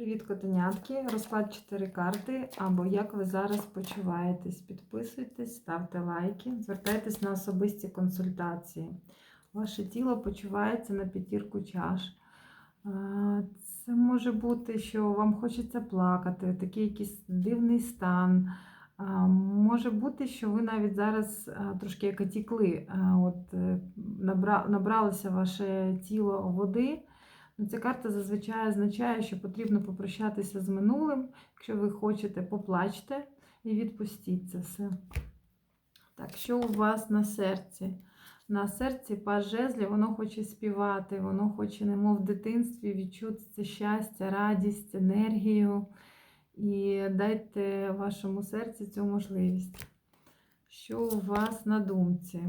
Привіт, котенятки! Розклад 4 карти. Або як ви зараз почуваєтесь. Підписуйтесь, ставте лайки, звертайтесь на особисті консультації. Ваше тіло почувається на п'ятірку чаш. Це може бути, що вам хочеться плакати, такий якийсь дивний стан. Може бути, що ви навіть зараз трошки як отікли, от, е, набралося ваше тіло води. Ну, Ця карта зазвичай означає, що потрібно попрощатися з минулим. Якщо ви хочете, поплачте і відпустіть це все. Так, що у вас на серці? На серці паж жезлів, воно хоче співати, воно хоче, немов в дитинстві, відчути це щастя, радість, енергію. І дайте вашому серці цю можливість. Що у вас на думці?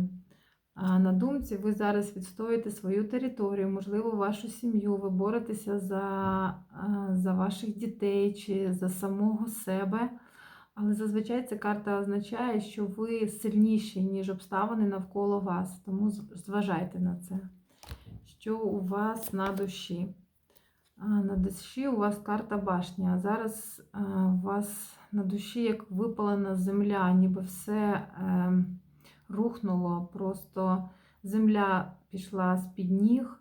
На думці ви зараз відстоїте свою територію, можливо, вашу сім'ю, ви боретеся за, за ваших дітей чи за самого себе. Але зазвичай ця карта означає, що ви сильніші, ніж обставини навколо вас. Тому зважайте на це. Що у вас на душі? На душі у вас карта башня. А зараз у вас на душі як випалена земля, ніби все. Рухнуло, просто земля пішла з-під ніг.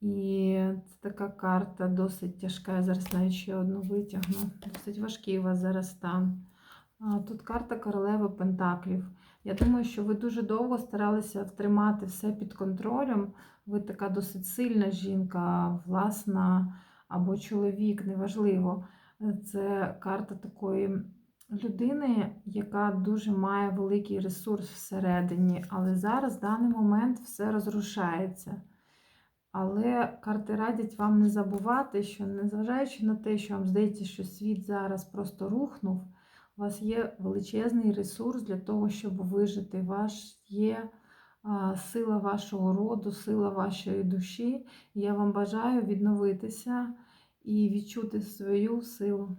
І це така карта досить тяжка. Я зараз навіть ще одну витягну. Досить важкий у вас зараз стан. Тут карта королеви Пентаклів. Я думаю, що ви дуже довго старалися втримати все під контролем. Ви така досить сильна жінка, власна або чоловік, неважливо. Це карта такої людини, яка дуже має великий ресурс всередині, але зараз в даний момент все розрушається. Але карти радять вам не забувати, що незважаючи на те, що вам здається, що світ зараз просто рухнув, у вас є величезний ресурс для того, щоб вижити. Ваш є а, сила вашого роду, сила вашої душі. Я вам бажаю відновитися і відчути свою силу.